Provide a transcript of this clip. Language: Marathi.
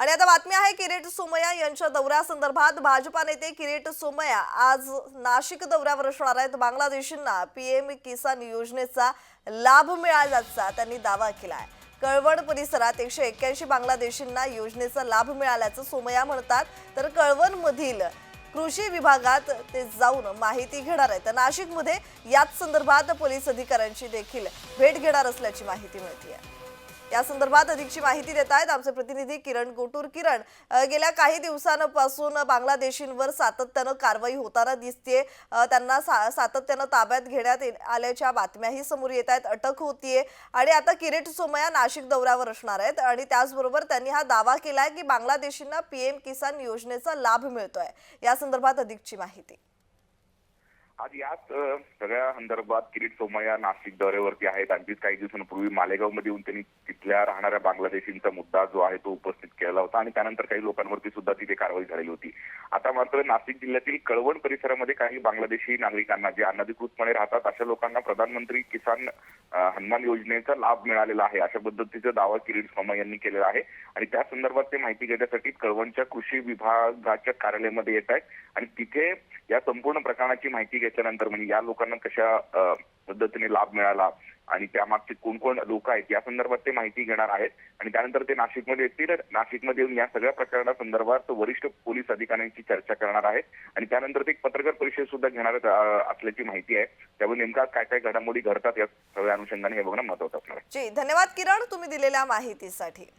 आणि आता बातमी आहे किरीट सोमय्या यांच्या दौऱ्यासंदर्भात भाजपा नेते किरीट सोमय्या आज नाशिक दौऱ्यावर असणार आहेत. बांगलादेशींना पीएम किसान योजनेचा लाभ मिळाल्याचा त्यांनी दावा केला आहे कळवण परिसरात एकशे एक्क्याऐंशी बांगलादेशींना योजनेचा लाभ मिळाल्याचं सोमय्या म्हणतात. तर कळवणमधील कृषी विभागात ते जाऊन माहिती घेणार आहेत. तर नाशिकमध्ये याच संदर्भात पोलीस अधिकाऱ्यांची देखील भेट घेणार असल्याची माहिती मिळते आहे या संदर्भात अधिकची माहिती देत आहेत आमचे प्रतिनिधी किरण गोटूर. किरण गेल्या काही दिवसांपासून बांगलादेशींवर सातत्यानं कारवाई होताना दिसते त्यांना सा- सातत्यानं ताब्यात घेण्यात ये- आल्याच्या बातम्याही समोर येत आहेत. अटक होतीये आणि आता किरीट सोमया नाशिक दौऱ्यावर असणार आहेत आणि त्याचबरोबर त्यांनी हा दावा केलाय की बांगलादेशींना पीएम किसान योजनेचा लाभ मिळतोय. या संदर्भात अधिकची माहिती. आज याच सगळ्या संदर्भात किरीट सोमय्या नाशिक दौऱ्यावरती आहेत. आणखीच काही दिवसांपूर्वी मालेगावमध्ये येऊन त्यांनी तिथल्या राहणाऱ्या बांगलादेशींचा मुद्दा जो आहे तो उपस्थित केला होता आणि त्यानंतर काही लोकांवरती सुद्धा तिथे कारवाई झालेली होती. आता मात्र नाशिक जिल्ह्यातील कळवण परिसरामध्ये काही बांगलादेशी नागरिकांना जे अनधिकृतपणे राहतात अशा लोकांना प्रधानमंत्री किसान हनुमान योजनेचा लाभ मिळालेला आहे. अशा पद्धतीचा दावा किरीट सोमय्या यांनी केलेला आहे आणि त्या संदर्भात ते माहिती घेण्यासाठी कळवणच्या कृषी विभागाच्या कार्यालयामध्ये येत आहेत आणि तिथे या संपूर्ण प्रकरणाची माहिती घेतल्यानंतर म्हणजे या लोकांना कशा पद्धतीने लाभ मिळाला आणि त्यामागचे कोण कोण लोक आहेत या संदर्भात ते माहिती घेणार आहेत. आणि त्यानंतर ते नाशिकमध्ये येतील. नाशिकमध्ये येऊन या सगळ्या प्रकरणासंदर्भात वरिष्ठ पोलीस अधिकाऱ्यांची चर्चा करणार आहेत. आणि त्यानंतर ते एक पत्रकार परिषद सुद्धा घेणार असल्याची माहिती आहे. त्यामुळे नेमका काय काय घडामोडी घडतात या सगळ्या अनुषंगाने हे बघणं महत्वाचं असणार आहे. धन्यवाद किरण तुम्ही दिलेल्या माहितीसाठी.